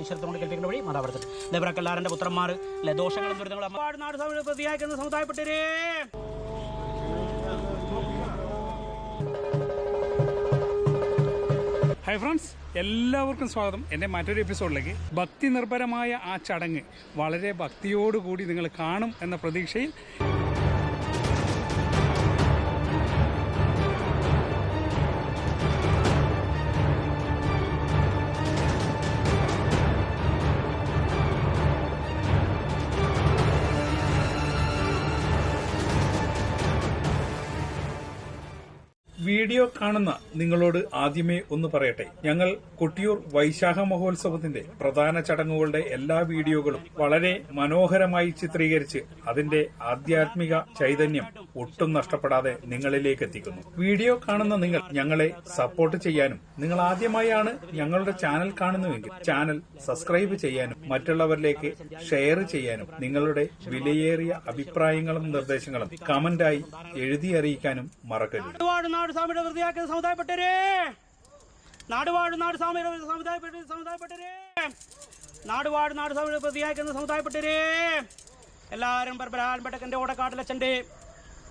ഈശ്വരത്തോട് കൽപ്പിക്കുന്ന വഴി മാതാപുരത്തിൽ ദേവരാക്കെല്ലാരന്റെ പുത്രന്മാർ അല്ലെ ദോഷങ്ങളും ദുരിതങ്ങളും അമ്മാട് നാട് പ്രതിയാക്കുന്ന സമുദായപ്പെട്ടരേ. ഹായ് ഫ്രണ്ട്സ് എല്ലാവർക്കും സ്വാഗതം. എന്റെ മറ്റൊരു എപ്പിസോഡിലേക്ക് ഭക്തി നിർഭരമായ ആ ചടങ്ങ് വളരെ ഭക്തിയോടുകൂടി നിങ്ങൾ കാണും എന്ന പ്രതീക്ഷയിൽ വീഡിയോ കാണുന്ന നിങ്ങളോട് ആദ്യമേ ഒന്ന് പറയട്ടെ. ഞങ്ങൾ കൊട്ടിയൂർ വൈശാഖ മഹോത്സവത്തിന്റെ പ്രധാന ചടങ്ങുകളുടെ എല്ലാ വീഡിയോകളും വളരെ മനോഹരമായി ചിത്രീകരിച്ച് അതിന്റെ ആധ്യാത്മിക ചൈതന്യം ഒട്ടും നഷ്ടപ്പെടാതെ നിങ്ങളിലേക്ക് എത്തിക്കുന്നു. വീഡിയോ കാണുന്ന നിങ്ങൾ ഞങ്ങളെ സപ്പോർട്ട് ചെയ്യാനും നിങ്ങൾ ആദ്യമായാണ് ഞങ്ങളുടെ ചാനൽ കാണുന്നുവെങ്കിൽ ചാനൽ സബ്സ്ക്രൈബ് ചെയ്യാനും മറ്റുള്ളവരിലേക്ക് ഷെയർ ചെയ്യാനും നിങ്ങളുടെ വിലയേറിയ അഭിപ്രായങ്ങളും നിർദ്ദേശങ്ങളും കമന്റായി എഴുതി അറിയിക്കാനും മറക്കരുത്. നാടുവാട് വൃത്തിയാക്കിയ പ്രതിയാക്കുന്ന നാടുവാട് നാട് സ്വാമിയുടെ സമുദായപ്പെട്ട സമുദായപ്പെട്ടരേ നാടുവാട് നാട് സ്വാമിയുടെ വൃത്തിയാക്കുന്ന സമുദായപ്പെട്ടരേ എല്ലാവരും പരമ്പരാൻപെട്ടക്കന്റെ ഓടക്കാട്ടിലച്ചന്റെ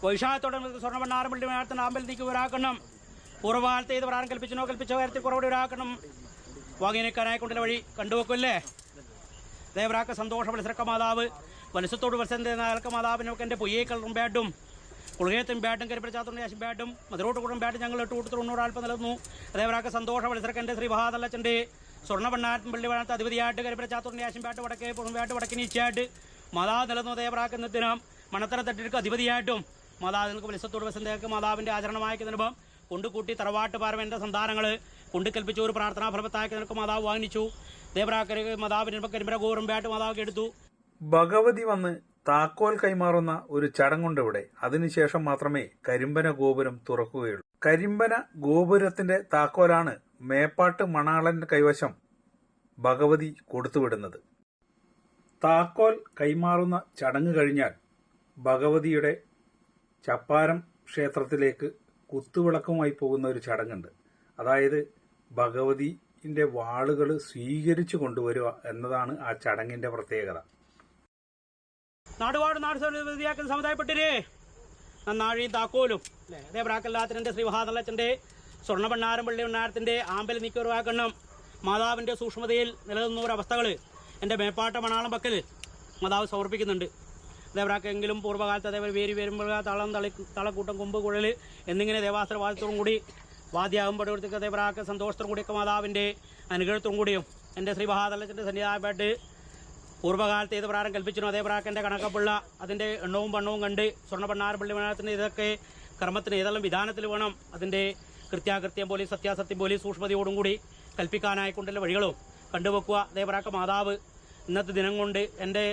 വൈശാഖത്തോടെ സ്വർണമണ്ണാറമ്പള്ളി മേടത്തിന് അമ്പലത്തേക്ക് ഒരാക്കണം പൂർവകാലത്ത് ഇത് പ്രാരം കൽപ്പിച്ചനോ കൽപ്പിച്ച കാര്യത്തിൽ കുറവുകൂടി ഒരാക്കണം വാങ്ങിനേക്കാനായി കൊണ്ടുള്ള വഴി കണ്ടുവെക്കുമല്ലേ? ദേവരാക്ക സന്തോഷ മത്സരക്ക മാതാവ് വലസത്തോട് തരുന്ന നാൽക്ക മാതാവിനൊക്കെ എന്റെ പൊയ്യേക്കളും ബാഡും കുളുകയത്തും ബാറ്റും കരിപ്പച്ചാത്തും ശേഷം ബാറ്റും മധുരോട്ട് കൂടും. ബാറ്റും ഞങ്ങൾ എട്ട് കൂട്ടത്തിൽ ഉണ്ണൂറാൽപ്പം നിലനിന്നു. അതേപോലെ സന്തോഷ. മത്സരക്കന്റെ ശ്രീ ബഹാദല്ലച്ചന്റെ സ്വർണ ഭണ്ണാരത്തും പള്ളി വേണത്ത് അധിപതിയായിട്ട് കരിപ്പച്ചാത്തും ശേഷം ബാറ്റ് വടക്കേ പുറം പുറംബാട്ട് വടക്കിനീച്ചായിട്ട് മതാ നിലനിന്നു. ദേവരാക്കുന്ന ദിനം മണത്തര തട്ടിற்கு അധിപതിയായിട്ടും മാതാവിനക്ക് വലസത്തോട് വസന്തേക്ക് മാതാവിന്റെ ആചരണമാക്കുന്നതിനുമ്പം കൊണ്ടുകൂട്ടി തറവാട്ട് പാരമന്റെ സന്താനങ്ങൾ കൊണ്ടുകൽപ്പിച്ച. ഒരു പ്രാർത്ഥനാ ഫലവത്താക്കി നിനക്ക് മാതാവ് വാങ്ങിച്ചു. ദേവരാക്കര് മാതാവിന് ഗോറും ബാട്ട് മാതാവ് എടുത്തു. ഭഗവതി വന്ന് താക്കോൽ കൈമാറുന്ന ഒരു ചടങ്ങുണ്ട് ഇവിടെ അതിനുശേഷം മാത്രമേ കരിമ്പന ഗോപുരം തുറക്കുകയുള്ളൂ. കരിമ്പന ഗോപുരത്തിന്റെ താക്കോലാണ് മേപ്പാട്ട് മണാളന്റെ കൈവശം ഭഗവതി കൊടുത്തുവിടുന്നത്. താക്കോൽ കൈമാറുന്ന ചടങ്ങ് കഴിഞ്ഞാൽ ഭഗവതിയുടെ ചപ്പാരം ക്ഷേത്രത്തിലേക്ക് കുത്തുവിളക്കുമായി പോകുന്ന ഒരു ചടങ്ങുണ്ട്. അതായത് ഭഗവതിന്റെ വാളുകൾ സ്വീകരിച്ചു കൊണ്ടുവരിക എന്നതാണ് ആ ചടങ്ങിന്റെ പ്രത്യേകത. നാടുവാട് നാട് വ്യതിയാക്കുന്ന സമുദായപ്പെട്ടിരേ നന്നാഴിയും താക്കോലും. അല്ലേ? പ്രാക്കല്ലാത്തിന്റെ ശ്രീ സ്വർണ പണ്ണാരം പള്ളി ഭണ്ണാരത്തിന്റെ ആമ്പൽ നീക്കി ഒഴിവാക്കണം മാതാവിന്റെ സൂക്ഷ്മതയിൽ നിലനിന്ന ഒരവസ്ഥകൾ എന്റെ മേപ്പാട്ട മണാളം പക്കൽ മാതാവ് സമർപ്പിക്കുന്നുണ്ട്. ദേവരാക്കെങ്കിലും പൂർവകാലത്ത് അതേപോലെ വേരി വരുമ്പോൾ തളം തളി തളക്കൂട്ടം കുമ്പ് കുഴൽ എന്നിങ്ങനെ ദേവാസ്ത്ര വാദ്യത്തോടും കൂടി വാദ്യാകുമ്പോഴത്തേക്ക് ദേവരാക്ക സന്തോഷത്തോടും കൂടിയൊക്കെ മാതാവിന്റെ അനുഗ്രഹത്തോടും കൂടിയും എന്റെ ശ്രീ മഹാതള്ളച്ചന്റെ സന്നിധാനമായിട്ട് പൂർവകാലത്ത് ഏത് പ്രാരം കൽപ്പിച്ചിരുന്നു അതേ പ്രാക്കന്റെ കണക്കപ്പുള്ള അതിന്റെ എണ്ണവും പണ്ണവും കണ്ട് സ്വർണ പണ്ണാരപ്പള്ളി പള്ളി മലയാളത്തിന് ഇതൊക്കെ ക്രമത്തിന് ഏതെല്ലാം വിധാനത്തിൽ വേണം അതിന്റെ കൃത്യാകൃത്യം പോലെ സത്യാസത്യം പോലെ സൂക്ഷ്മതയോടും കൂടി കൽപ്പിക്കാനായിക്കൊണ്ടുള്ള വഴികളും കണ്ടുവെക്കുക. ദേവരാക്ക മാതാവ് ഇന്നത്തെ ദിനം കൊണ്ട് എന്റെ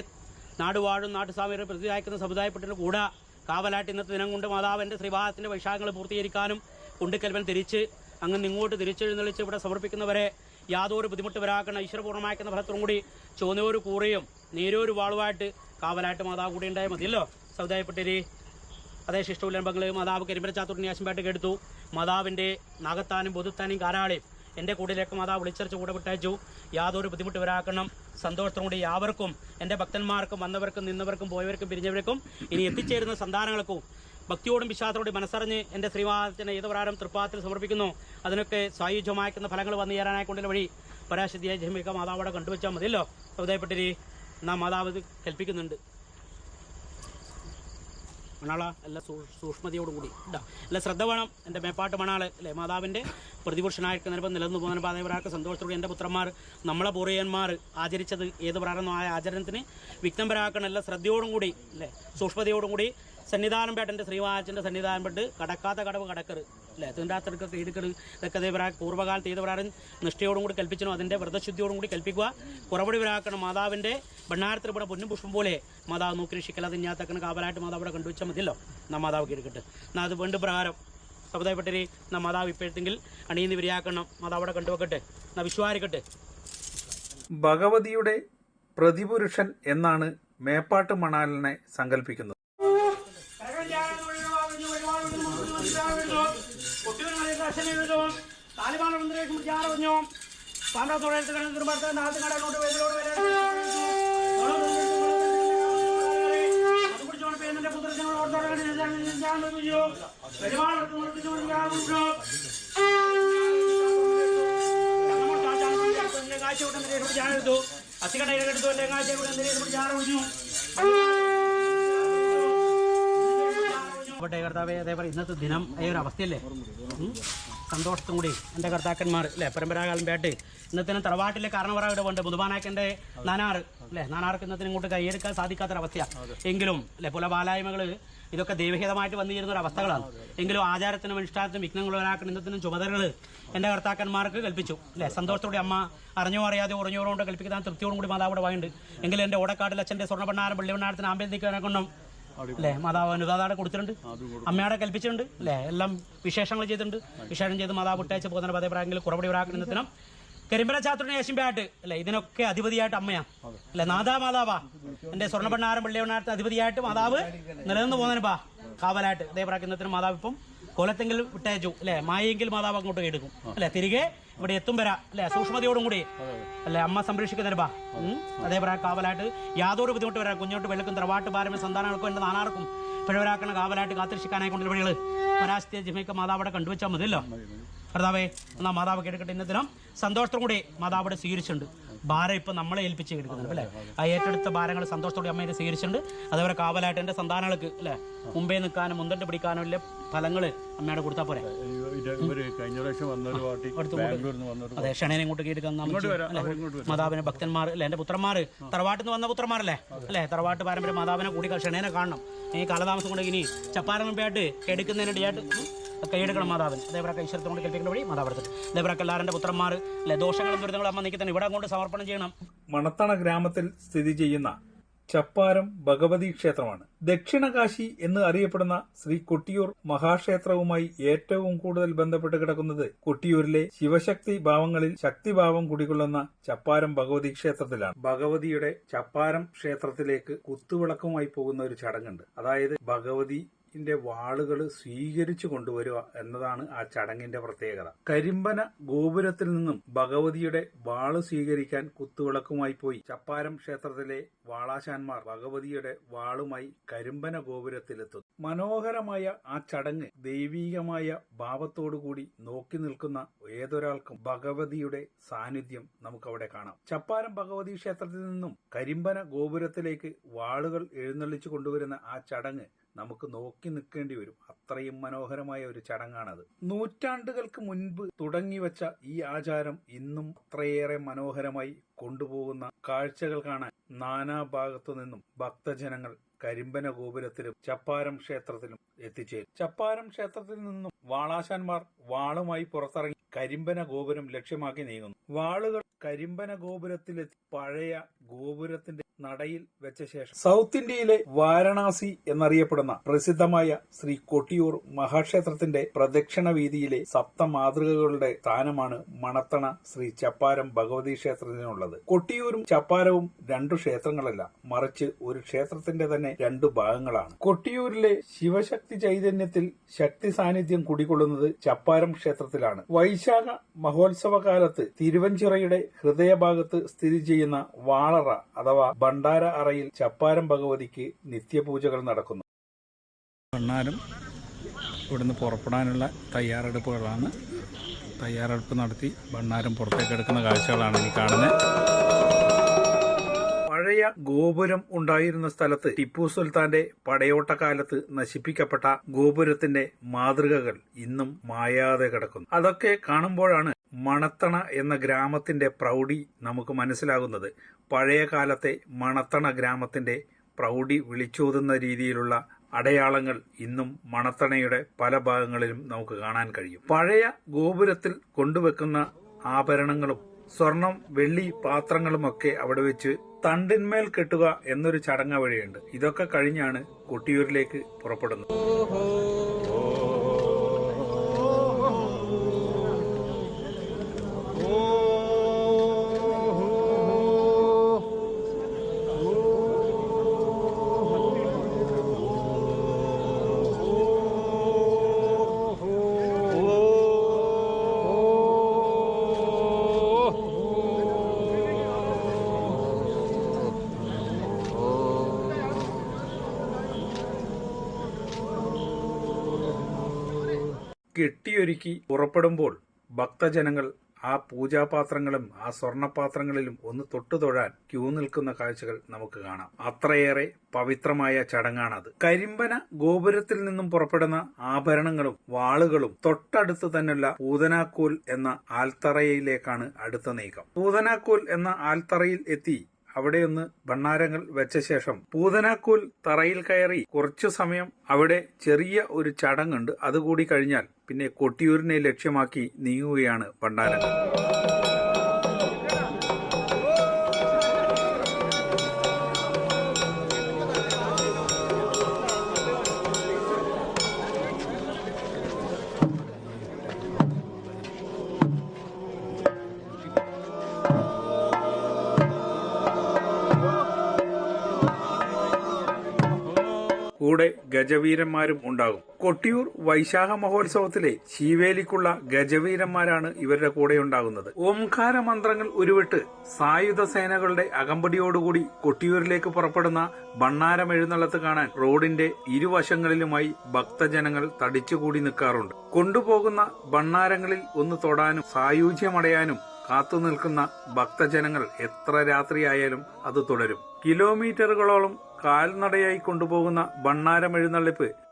നാടുവാഴും നാട്ടുസ്വാമിയുടെ പ്രതിയായിക്കുന്ന സമുദായപ്പെട്ടിന് കൂടെ കാവലായിട്ട് ഇന്നത്തെ ദിനം കൊണ്ട് മാതാവ് എന്റെ ശ്രീഭാഗത്തിന്റെ വൈശാഖങ്ങൾ പൂർത്തീകരിക്കാനും കൊണ്ടുക്കൽവൻ തിരിച്ച് അങ്ങ് ഇങ്ങോട്ട് തിരിച്ചെഴുന്നള്ളിച്ച് ഇവിടെ സമർപ്പിക്കുന്നവരെ യാതൊരു ബുദ്ധിമുട്ട് വരാക്കുന്ന ഈശ്വരപൂർണമാക്കുന്ന ഫലത്തോടും കൂടി ചുവന്നൊരു കൂറയും നീരൊരു വാളുമായിട്ട് കാവലായിട്ട് മാതാവ് കൂടി ഉണ്ടായാൽ മതിയല്ലോ. സൗദായപ്പെട്ടിരി അതേ ശിഷ്ടൂലംബങ്ങൾ മാതാവ് കരിമ്പരച്ചാത്തുണ്ണി ആശംപാട്ടൊക്കെ എടുത്തു മാതാവിന്റെ നാഗത്താനും ബുദ്ധത്താനും കാരാളിയും എന്റെ കൂടിലേക്ക് മാതാവ് വിളിച്ചറിച്ച് കൂടെ വിട്ടയച്ചു. യാതൊരു ബുദ്ധിമുട്ട് വരാക്കണം സന്തോഷത്തോടു കൂടി യാവർക്കും എന്റെ ഭക്തന്മാർക്കും വന്നവർക്കും നിന്നവർക്കും പോയവർക്കും പിരിഞ്ഞവർക്കും ഇനി എത്തിച്ചേരുന്ന സന്താനങ്ങൾക്കും ഭക്തിയോടും വിശ്വാസത്തോടും മനസ്സറിഞ്ഞ് എന്റെ ശ്രീവാദത്തിന് ഏത് പ്രകാരം തൃപ്പാത്തിൽ സമർപ്പിക്കുന്നു. അതിനൊക്കെ സായുജ്യമാക്കുന്ന ഫലങ്ങൾ വന്നു ചേരാനായി കൊണ്ടുള്ള വഴി പരാശക്തിയായ ജമിക മാതാവോടെ കണ്ടുവച്ചാൽ മതിയല്ലോ. ഹൃദയപ്പെട്ടിരി നാം മാതാവ് കൽപ്പിക്കുന്നുണ്ട് മണാള എല്ലാ സൂക്ഷ്മതയോടുകൂടി എല്ലാ ശ്രദ്ധ വേണം. എന്റെ മേപ്പാട്ട് മണാൾ അല്ലെ മാതാവിന്റെ പ്രതിപുരുഷനായിരിക്കുന്നതിനിപ്പം നിലനിന്ന് പോകുന്ന പാതയവരാൾക്ക് സന്തോഷത്തോടെ എന്റെ പുത്രന്മാർ നമ്മളെ പൂർവയന്മാർ ആചരിച്ചത് ഏത് പ്രാരംഭമായ ആചരണത്തിന് വിഘ്നം വരാക്കണം എല്ലാ ശ്രദ്ധയോടും കൂടി അല്ലേ സൂക്ഷ്മതയോടും കൂടി സന്നിധാനം പേട്ടന്റെ ശ്രീവാചന്റെ സന്നിധാനം പെട്ട് കടക്കാത്ത കടവ് കടക്കർ അല്ലേ? തീണ്ടാത്തടുക്ക ഇടുക്കറ് ഇതൊക്കെ ദേവരാ പൂർവകാലത്ത് ഏത് നിഷ്ഠയോടും കൂടി കൽപ്പിച്ചനോ അതിന്റെ വ്രതശുദ്ധിയോടും കൂടി കൽപ്പിക്കുക. കുറവടി വരാക്കണം മാതാവിന്റെ ഭണ്ണാരത്തിൽ ഇവിടെ പൊന്നും പുഷ്പം പോലെ മാതാവ് നോക്കി രക്ഷിക്കൽ അത് ഇഞ്ഞാത്തക്കണ കാവലായിട്ട് മാതാവ് ഇവിടെ കണ്ടുവച്ചാൽ മതിയല്ലോ? നാ മാതാവ് എടുക്കട്ടെ എന്നാൽ അത് വേണ്ട പ്രകാരം സമുദായപ്പെട്ടരി നാ മാതാവ് ഇപ്പോഴത്തെങ്കിൽ അണിയിന്ന് വിരിയാക്കണം മാതാവ് അവിടെ കണ്ടുവെക്കട്ടെ. എന്നാ വിശ്വാരിക്കട്ടെ. ഭഗവതിയുടെ പ്രതിപുരുഷൻ എന്നാണ് മേപ്പാട്ട് മണാലിനെ സങ്കല്പിക്കുന്നത് താലിബാൻ പാമ്പത്തോടെ തിരുമർത്ത നാളത്തെ കടലോട്ട് വേദിലോട്ട് വരാൻ അത്തിക്കടയിലെടുത്തു എന്റെ കാഴ്ച ആവട്ടെ കർത്താവേ അതേപോലെ ഇന്നത്തെ ദിനം ഈ ഒരു അവസ്ഥയല്ലേ? സന്തോഷത്തും കൂടി എന്റെ കർത്താക്കന്മാർ അല്ലേ? പരമ്പരാകാലം പേട്ട് ഇന്നത്തെ തറവാട്ടിലെ കാരണവറ ഇവിടെ ഉണ്ട് മുതുമാനാക്കന്റെ നാനാറ് അല്ലേ? നാനാർക്ക് ഇന്നത്തെ ഇങ്ങോട്ട് കൈയെടുക്കാൻ സാധിക്കാത്തൊരവസ്ഥയാണ് എങ്കിലും അല്ലെ? പോലെ ബാലായ്മകൾ ഇതൊക്കെ ദൈവഹിതമായിട്ട് വന്നു ചേരുന്ന ഒരു അവസ്ഥകളാണ്. എങ്കിലും ആചാരത്തിനും അനുഷ്ഠാനത്തിനും വിഘ്നങ്ങൾ ഒരാക്കുന്ന ഇന്നത്തിനും ചുമതലകൾ എന്റെ കർത്താക്കന്മാർക്ക് കൽപ്പിച്ചു. അല്ലേ? സന്തോഷത്തോടെ അമ്മ അറിഞ്ഞോ അറിയാതെ ഉറഞ്ഞോറുകൊണ്ട് കൽപ്പിക്കുന്ന തൃപ്തിയോടും കൂടി മാതാവിടെ വായുണ്ട്. എങ്കിലും എന്റെ ഓടക്കാട്ടിൽ അച്ഛന്റെ സ്വർണ പള്ളി ഭണ്ണാരത്തിന് നിൽക്കാനെ കൊണ്ടും അല്ലേ? മാതാവ് അനുദാതാടെ കൊടുത്തിട്ടുണ്ട്. അമ്മയുടെ കൽപ്പിച്ചിട്ടുണ്ട്. അല്ലേ? എല്ലാം വിശേഷങ്ങൾ ചെയ്തിട്ടുണ്ട്. വിശേഷം ചെയ്ത് മാതാവ് വിട്ടയച്ച് പോകുന്ന കുറവടി പ്രാഗിൽ കരിമ്പല ചാത്രനെ യേശുമ്പായിട്ട് അല്ലേ? ഇതിനൊക്കെ അധിപതിയായിട്ട് അമ്മയാ. അല്ലെ? നാദാ മാതാവാ. എന്റെ സ്വർണപ്പണ്ണാരം പള്ളിയണ്ണാരത്തെ അധിപതിയായിട്ട് മാതാവ് നിലനിന്ന് പോകുന്നതിന് പാ കാവലായിട്ട് അതേപ്രാക്കുന്നതിന് മാതാവ് ഇപ്പം കൊലത്തെങ്കിൽ വിട്ടയച്ചു. അല്ലെ? മായെങ്കിൽ മാതാവ് അങ്ങോട്ട് എടുക്കും. അല്ലെ? തിരികെ ഇവിടെ എത്തും വരാ അല്ലെ? സൂക്ഷ്മതയോടും കൂടി അല്ലെ അമ്മ അതേ. അതേപോലെ കാവലായിട്ട്. യാതൊരു ബുദ്ധിമുട്ട് വരാ കുഞ്ഞോട്ട് വെളുക്കും തറവാട്ട് ഭാരമേ സന്താനങ്ങൾക്കും എന്റെ നാനാർക്കും പിഴവരാക്കണ കാവലായിട്ട് കാത്തിരിക്കാനായി കൊണ്ട് വഴികൾ പരാശത്തെ ജിമയ്ക്ക് മാതാവിടെ കണ്ടുവച്ചാൽ മതിയല്ലോ. കർത്താവേ എന്നാ മാതാവ് കേടുക്കട്ടെ ഇന്ന ദിനം. സന്തോഷത്തോടു കൂടി മാതാവ് അവിടെ സ്വീകരിച്ചിട്ടുണ്ട്. ഭാരം ഇപ്പം നമ്മളെ ഏൽപ്പിച്ച് എടുക്കുന്നുണ്ട് അല്ലേ? ആ ഏറ്റെടുത്ത ഭാരങ്ങൾ സന്തോഷത്തോടെ അമ്മയെ സ്വീകരിച്ചിട്ടുണ്ട്. അതേപോലെ കാവലായിട്ട് എന്റെ സന്താനങ്ങൾക്ക് അല്ലേ? മുമ്പേ നിൽക്കാനും മുന്തണ്ട് പിടിക്കാനും ഇല്ല ഫലങ്ങൾ അമ്മയുടെ കൊടുത്താൽ പോരെ. ഇവർ കഴിഞ്ഞ പ്രാവശ്യം വന്നൊരു പാർട്ടി അതെ ക്ഷണേനെ ഇങ്ങോട്ട് കയറി മാതാവിനെ ഭക്തന്മാർ അല്ലെ? എന്റെ പുത്രന്മാർ തറവാട്ടിൽ നിന്ന് വന്ന പുത്രന്മാരല്ലേ? അല്ലെ? തറവാട്ട് പാരമ്പര്യം മാതാവിനെ കൂടി ക്ഷണേനെ കാണണം. ഈ കാലതാമസം കൊണ്ട് ഇനി ചപ്പാരം മുമ്പായിട്ട് എടുക്കുന്നതിനിടയായിട്ട് കൈയെടുക്കണം മാതാവിന്. അതേപോലെ ഈശ്വരത്തെ കൊണ്ട് കേൾപ്പിക്കുന്ന വഴി മാതാവിടത്തിൽ അതേപോലെ എല്ലാവരുടെ പുത്രന്മാർ അല്ലെ ദോഷങ്ങളും ദുരിതങ്ങളും അമ്മ നീക്കി തന്നെ ഇവിടെ കൊണ്ട് സമർപ്പണം ചെയ്യണം. മണത്തണ ഗ്രാമത്തിൽ സ്ഥിതി ചെയ്യുന്ന ചപ്പാരം ഭഗവതി ക്ഷേത്രമാണ്. ദക്ഷിണകാശി എന്ന് അറിയപ്പെടുന്ന ശ്രീ കൊട്ടിയൂർ മഹാക്ഷേത്രവുമായി ഏറ്റവും കൂടുതൽ ബന്ധപ്പെട്ട് കിടക്കുന്നത് കൊട്ടിയൂരിലെ ശിവശക്തി ഭാവങ്ങളിൽ ശക്തിഭാവം കുടികൊള്ളുന്ന ചപ്പാരം ഭഗവതി ക്ഷേത്രത്തിലാണ്. ഭഗവതിയുടെ ചപ്പാരം ക്ഷേത്രത്തിലേക്ക് കുത്തുവിളക്കുമായി പോകുന്ന ഒരു ചടങ്ങുണ്ട്. അതായത് ഭഗവതി ന്റെ വാളുകൾ സ്വീകരിച്ചു കൊണ്ടുവരിക എന്നതാണ് ആ ചടങ്ങിന്റെ പ്രത്യേകത. കരിമ്പന ഗോപുരത്തിൽ നിന്നും ഭഗവതിയുടെ വാൾ സ്വീകരിക്കാൻ കുത്തുവിളക്കുമായി പോയി. ചപ്പാരം ക്ഷേത്രത്തിലെ വാളാശാന്മാർ ഭഗവതിയുടെ വാളുമായി കരിമ്പന ഗോപുരത്തിലെത്തുന്നു. മനോഹരമായ ആ ചടങ്ങ് ദൈവീകമായ ഭാവത്തോടുകൂടി നോക്കി നിൽക്കുന്ന ഏതൊരാൾക്കും ഭഗവതിയുടെ സാന്നിധ്യം നമുക്കവിടെ കാണാം. ചപ്പാരം ഭഗവതി ക്ഷേത്രത്തിൽ നിന്നും കരിമ്പന ഗോപുരത്തിലേക്ക് വാളുകൾ എഴുന്നള്ളിച്ചു കൊണ്ടുവരുന്ന ആ ചടങ്ങ് നമുക്ക് നോക്കി നിൽക്കേണ്ടി വരും. അത്രയും മനോഹരമായ ഒരു ചടങ്ങാണത്. നൂറ്റാണ്ടുകൾക്ക് മുൻപ് തുടങ്ങിവച്ച ഈ ആചാരം ഇന്നും അത്രയേറെ മനോഹരമായി കൊണ്ടുപോകുന്ന കാഴ്ചകൾ കാണാൻ നാനാഭാഗത്തു നിന്നും ഭക്തജനങ്ങൾ കരിമ്പന ഗോപുരത്തിലും ചപ്പാരം ക്ഷേത്രത്തിലും എത്തിച്ചേരും. ചപ്പാരം ക്ഷേത്രത്തിൽ നിന്നും വാളാശാന്മാർ വാളുമായി പുറത്തിറങ്ങി കരിമ്പന ഗോപുരം ലക്ഷ്യമാക്കി നീങ്ങുന്നു. വാളുകൾ കരിമ്പന ഗോപുരത്തിലെത്തി പഴയ ഗോപുരത്തിന്റെ നടയിൽ വെച്ച ശേഷം. സൗത്ത് ഇന്ത്യയിലെ വാരണാസി എന്നറിയപ്പെടുന്ന പ്രസിദ്ധമായ ശ്രീ കൊട്ടിയൂർ മഹാക്ഷേത്രത്തിന്റെ പ്രദക്ഷിണ വീതിയിലെ സപ്തമാതൃകകളുടെ സ്ഥാനമാണ് മണത്തണ ശ്രീ ചപ്പാരം ഭഗവതി ക്ഷേത്രത്തിനുള്ളത്. കൊട്ടിയൂരും ചപ്പാരവും രണ്ടു ക്ഷേത്രങ്ങളല്ല മറിച്ച് ഒരു ക്ഷേത്രത്തിന്റെ തന്നെ രണ്ടു ഭാഗങ്ങളാണ്. കൊട്ടിയൂരിലെ ശിവശക്തി ചൈതന്യത്തിൽ ശക്തി സാന്നിധ്യം കുടികൊള്ളുന്നത് ചപ്പാരം ക്ഷേത്രത്തിലാണ്. വൈശാഖ മഹോത്സവ കാലത്ത് തിരുവഞ്ചിറയുടെ ഹൃദയഭാഗത്ത് സ്ഥിതി ചെയ്യുന്ന വാളറ അഥവാ ഭണ്ഡാര അറയിൽ ചപ്പാരം ഭഗവതിക്ക് നിത്യപൂജകൾ നടക്കുന്നു. ഭണ്ണാരം ഇവിടുന്ന് പുറപ്പെടാനുള്ള തയ്യാറെടുപ്പുകളാണ്. തയ്യാറെടുപ്പ് നടത്തി ഭണ്ണാരം പുറത്തേക്ക് എടുക്കുന്ന കാഴ്ചകളാണ് ഈ കാണുന്നത്. പഴയ ഗോപുരം ഉണ്ടായിരുന്ന സ്ഥലത്ത് ടിപ്പു സുൽത്താന്റെ പടയോട്ടക്കാലത്ത് നശിപ്പിക്കപ്പെട്ട ഗോപുരത്തിന്റെ മാതൃകകൾ ഇന്നും മായാതെ കിടക്കുന്നു. അതൊക്കെ കാണുമ്പോഴാണ് മണത്തണ എന്ന ഗ്രാമത്തിന്റെ പ്രൗഢി നമുക്ക് മനസ്സിലാകുന്നത്. പഴയ കാലത്തെ മണത്തണ ഗ്രാമത്തിന്റെ പ്രൗഢി വിളിച്ചോതുന്ന രീതിയിലുള്ള അടയാളങ്ങൾ ഇന്നും മണത്തണയുടെ പല ഭാഗങ്ങളിലും നമുക്ക് കാണാൻ കഴിയും. പഴയ ഗോപുരത്തിൽ കൊണ്ടുവെക്കുന്ന ആഭരണങ്ങളും സ്വർണം വെള്ളി പാത്രങ്ങളുമൊക്കെ അവിടെ വെച്ച് തണ്ടിന്മേൽ കെട്ടുക എന്നൊരു ചടങ്ങ് വഴിയുണ്ട്. ഇതൊക്കെ കഴിഞ്ഞാണ് കൊട്ടിയൂരിലേക്ക് പുറപ്പെടുന്നത്. കെട്ടിയൊരുക്കി പുറപ്പെടുമ്പോൾ ഭക്തജനങ്ങൾ ആ പൂജാപാത്രങ്ങളും ആ സ്വർണപാത്രങ്ങളിലും ഒന്ന് തൊട്ടു തൊഴാൻ ക്യൂ നിൽക്കുന്ന കാഴ്ചകൾ നമുക്ക് കാണാം. അത്രയേറെ പവിത്രമായ ചടങ്ങാണത്. കരിമ്പന ഗോപുരത്തിൽ നിന്നും പുറപ്പെടുന്ന ആഭരണങ്ങളും വാളുകളും തൊട്ടടുത്ത് തന്നെയുള്ള പൂതനാക്കോൽ എന്ന ആൽത്തറയിലേക്കാണ് അടുത്ത നീക്കം. പൂതനാക്കോൽ എന്ന ആൽത്തറയിൽ എത്തി അവിടെയൊന്ന് ഭണ്ണാരങ്ങൾ വെച്ച ശേഷം പൂതനാക്കൂൽ തറയിൽ കയറി കുറച്ചു സമയം അവിടെ ചെറിയ ഒരു ചടങ്ങുണ്ട്. അതുകൂടി കഴിഞ്ഞാൽ പിന്നെ കൊട്ടിയൂരിനെ ലക്ഷ്യമാക്കി നീങ്ങുകയാണ് ഭണ്ണാരങ്ങൾ ഗജവീരന്മാരും ഉണ്ടാകും. കൊട്ടിയൂർ വൈശാഖ മഹോത്സവത്തിലെ ശീവേലിക്കുള്ള ഗജവീരന്മാരാണ് ഇവരുടെ കൂടെ ഉണ്ടാകുന്നത്. ഓംകാര മന്ത്രങ്ങൾ ഉരുവിട്ട് സായുധ സേനകളുടെ അകമ്പടിയോടുകൂടി കൊട്ടിയൂരിലേക്ക് പുറപ്പെടുന്ന ഭണ്ണാരം എഴുന്നള്ളത്ത് കാണാൻ റോഡിന്റെ ഇരുവശങ്ങളിലുമായി ഭക്തജനങ്ങൾ തടിച്ചുകൂടി നിൽക്കാറുണ്ട്. കൊണ്ടുപോകുന്ന ബണ്ണാരങ്ങളിൽ ഒന്ന് തൊടാനും സായുജ്യമടയാനും കാത്തു നിൽക്കുന്ന ഭക്തജനങ്ങൾ എത്ര രാത്രിയായാലും അത് തുടരും. കിലോമീറ്ററുകളോളം കാൽനടയായി കൊണ്ടുപോകുന്ന ഭണ്ണാരം എഴുന്നള്ളിപ്പ്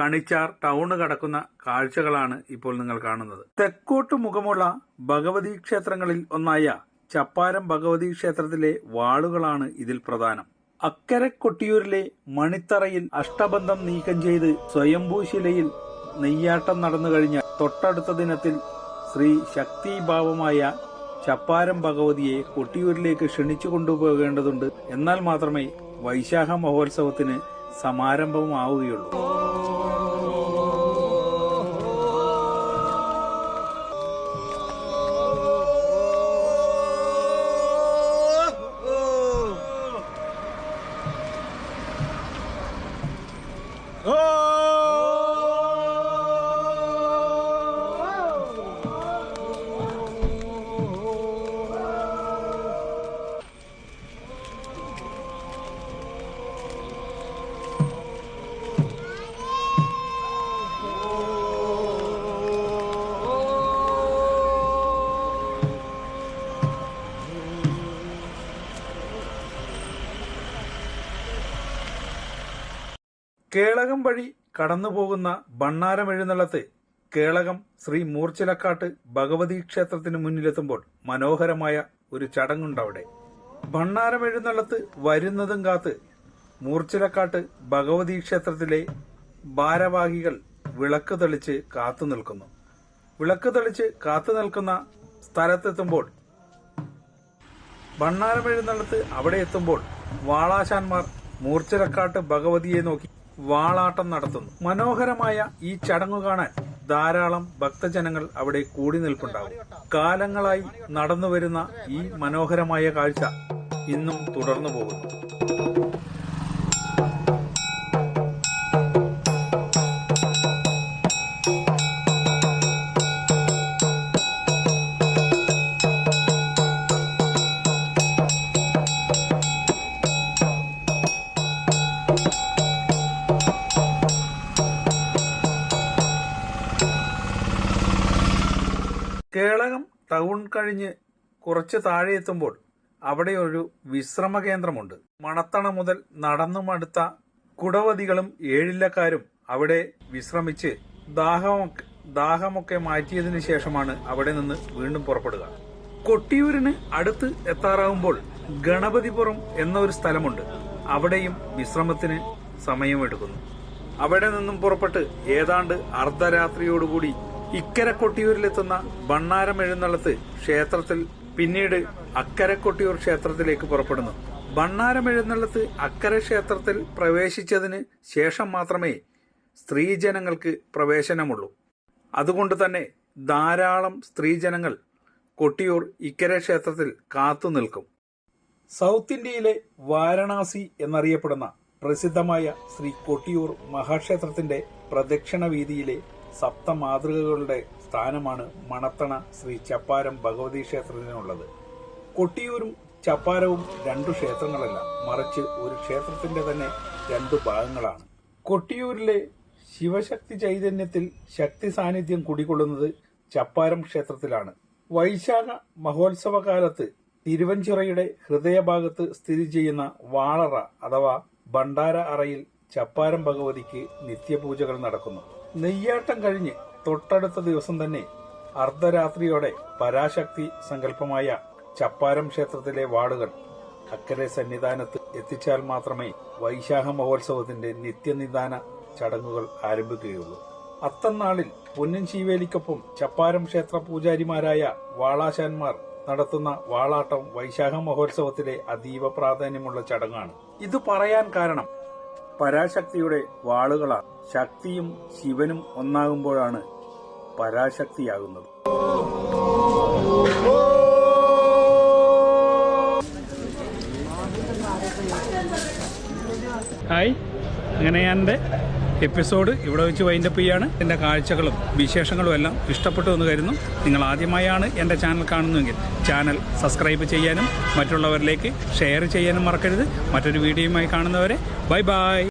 കണിച്ചാർ ടൗണ് കടക്കുന്ന കാഴ്ചകളാണ് ഇപ്പോൾ നിങ്ങൾ കാണുന്നത്. തെക്കോട്ട് മുഖമുള്ള ഭഗവതി ക്ഷേത്രങ്ങളിൽ ഒന്നായ ചപ്പാരം ഭഗവതി ക്ഷേത്രത്തിലെ വാളുകളാണ് ഇതിൽ പ്രധാനം. അക്കരെ കൊട്ടിയൂരിലെ മണിത്തറയിൽ അഷ്ടബന്ധം നീക്കം ചെയ്ത് സ്വയംഭൂശിലയിൽ നെയ്യാട്ടം നടന്നു കഴിഞ്ഞ തൊട്ടടുത്ത ദിനത്തിൽ ശ്രീ ശക്തിഭാവമായ ചപ്പാരം ഭഗവതിയെ കൊട്ടിയൂരിലേക്ക് ക്ഷണിച്ചു കൊണ്ടുപോകേണ്ടതുണ്ട്. എന്നാൽ മാത്രമേ വൈശാഖ മഹോത്സവത്തിന് സമാരംഭമാവുകയുള്ളൂ. കേളകം വഴി കടന്നുപോകുന്ന ബണ്ണാരം എഴുന്നള്ളത്ത് കേളകം ശ്രീ മൂർച്ചിലക്കാട്ട് ഭഗവതി ക്ഷേത്രത്തിന് മുന്നിലെത്തുമ്പോൾ മനോഹരമായ ഒരു ചടങ്ങുണ്ടവിടെ. ഭണ്ണാരം എഴുന്നള്ളത്ത് വരുന്നതും കാത്ത് മൂർച്ചിലക്കാട്ട് ഭഗവതി ക്ഷേത്രത്തിലെ ഭാരവാഹികൾ വിളക്ക് തെളിച്ച് കാത്തു നിൽക്കുന്നു. വിളക്ക് തെളിച്ച് കാത്തു നിൽക്കുന്ന സ്ഥലത്തെത്തുമ്പോൾ ഭണ്ണാരം എഴുന്നള്ളത്ത് അവിടെ എത്തുമ്പോൾ വാളാശാന്മാർ മൂർച്ചിലക്കാട്ട് ഭഗവതിയെ നോക്കി വാളാട്ടം നടത്തുന്നു. മനോഹരമായ ഈ ചടങ്ങു കാണാൻ ധാരാളം ഭക്തജനങ്ങൾ അവിടെ കൂടി നിൽപ്പുണ്ടാവും കാലങ്ങളായി നടന്നുവരുന്ന ഈ മനോഹരമായ കാഴ്ച ഇന്നും തുടർന്നു പോകുന്നു. ടൗൺ കഴിഞ്ഞ് കുറച്ച് താഴെ എത്തുമ്പോൾ അവിടെ ഒരു വിശ്രമ കേന്ദ്രമുണ്ട്. മണത്തണ മുതൽ നടന്നു മടുത്ത കുടവതികളും ഏഴില്ലക്കാരും അവിടെ വിശ്രമിച്ച് ദാഹമൊക്കെ ദാഹമൊക്കെ മാറ്റിയതിനു ശേഷമാണ് അവിടെ നിന്ന് വീണ്ടും പുറപ്പെടുക. കൊട്ടിയൂരിന് അടുത്ത് എത്താറാവുമ്പോൾ ഗണപതിപുറം എന്നൊരു സ്ഥലമുണ്ട്. അവിടെയും വിശ്രമത്തിന് സമയമെടുക്കുന്നു. അവിടെ നിന്നും പുറപ്പെട്ട് ഏതാണ്ട് അർദ്ധരാത്രിയോടുകൂടി ഇക്കര കൊട്ടിയൂരിലെത്തുന്ന ബണ്ണാരം എഴുന്നള്ളത്ത് ക്ഷേത്രത്തിൽ പിന്നീട് അക്കരെ കൊട്ടിയൂർ ക്ഷേത്രത്തിലേക്ക് പുറപ്പെടുന്നു. ബണ്ണാരം എഴുന്നള്ളത്ത് അക്കരെ ക്ഷേത്രത്തിൽ പ്രവേശിച്ചതിന് ശേഷം മാത്രമേ സ്ത്രീജനങ്ങൾക്ക് പ്രവേശനമുള്ളൂ. അതുകൊണ്ട് തന്നെ ധാരാളം സ്ത്രീജനങ്ങൾ കൊട്ടിയൂർ ഇക്കര ക്ഷേത്രത്തിൽ കാത്തു നിൽക്കും. സൗത്ത് ഇന്ത്യയിലെ വാരണാസി എന്നറിയപ്പെടുന്ന പ്രസിദ്ധമായ ശ്രീ കൊട്ടിയൂർ മഹാക്ഷേത്രത്തിന്റെ പ്രദക്ഷിണ വീതിയിലെ സപ്തമാതൃകകളുടെ സ്ഥാനമാണ് മണത്തണ ശ്രീ ചപ്പാരം ഭഗവതി ക്ഷേത്രത്തിനുള്ളത്. കൊട്ടിയൂരും ചപ്പാരവും രണ്ടു ക്ഷേത്രങ്ങളല്ല മറിച്ച് ഒരു ക്ഷേത്രത്തിന്റെ തന്നെ രണ്ടു ഭാഗങ്ങളാണ്. കൊട്ടിയൂരിലെ ശിവശക്തി ചൈതന്യത്തിൽ ശക്തി സാന്നിധ്യം കുടികൊള്ളുന്നത് ചപ്പാരം ക്ഷേത്രത്തിലാണ്. വൈശാഖ മഹോത്സവ കാലത്ത് തിരുവഞ്ചിറയുടെ ഹൃദയഭാഗത്ത് സ്ഥിതി ചെയ്യുന്ന വാളറ അഥവാ ഭണ്ഡാര അറയിൽ ചപ്പാരം ഭഗവതിക്ക് നിത്യപൂജകൾ നടക്കുന്നു. നെയ്യാട്ടം കഴിഞ്ഞ് തൊട്ടടുത്ത ദിവസം തന്നെ അർദ്ധരാത്രിയോടെ പരാശക്തി സങ്കല്പമായ ചപ്പാരം ക്ഷേത്രത്തിലെ വാർഡുകൾ അക്കരെ സന്നിധാനത്ത് എത്തിച്ചാൽ മാത്രമേ വൈശാഖ മഹോത്സവത്തിന്റെ നിത്യനിദാന ചടങ്ങുകൾ ആരംഭിക്കുകയുള്ളൂ. അത്തന്നാളിൽ പൊന്നിൻ ശീവേലിക്കൊപ്പം ചപ്പാരം ക്ഷേത്ര പൂജാരിമാരായ വാളാശാന്മാർ നടത്തുന്ന വാളാട്ടം വൈശാഖ മഹോത്സവത്തിലെ അതീവ പ്രാധാന്യമുള്ള ചടങ്ങാണ്. ഇത് പറയാൻ കാരണം പരാശക്തിയുടെ വാളുകളാണ്. ശക്തിയും ശിവനും ഒന്നാകുമ്പോഴാണ് പരാശക്തിയാകുന്നത്. ഹായ് അങ്ങനെ ഞാൻ എന്റെ എപ്പിസോഡ് ഇവിടെ വെച്ച് വൈൻഡപ്പ് ചെയ്യാണ്. എന്റെ കാഴ്ചകളും വിശേഷങ്ങളും എല്ലാം ഇഷ്ടപ്പെട്ടു എന്ന് കരുതുന്നു. നിങ്ങൾ ആദ്യമായാണ് എന്റെ ചാനൽ കാണുന്നതെങ്കിൽ ചാനൽ സബ്സ്ക്രൈബ് ചെയ്യാനും മറ്റുള്ളവരിലേക്ക് ഷെയർ ചെയ്യാനും മറക്കരുത്. മറ്റൊരു വീഡിയോയുമായി കാണുന്നവരെ ബൈ ബൈ